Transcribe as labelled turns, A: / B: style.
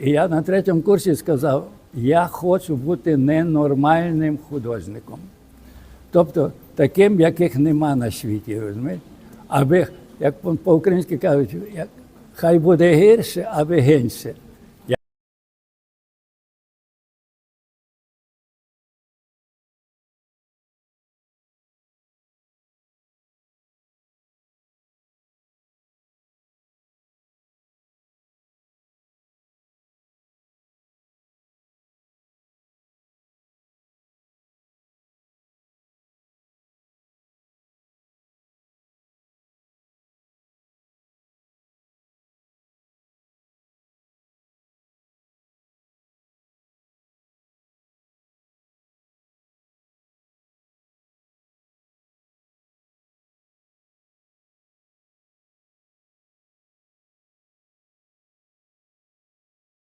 A: І я на третьому курсі сказав: я хочу бути ненормальним художником. Тобто таким, яких нема на світі, розумієте? Аби, як по-українськи кажуть, як, хай буде гірше, аби генше.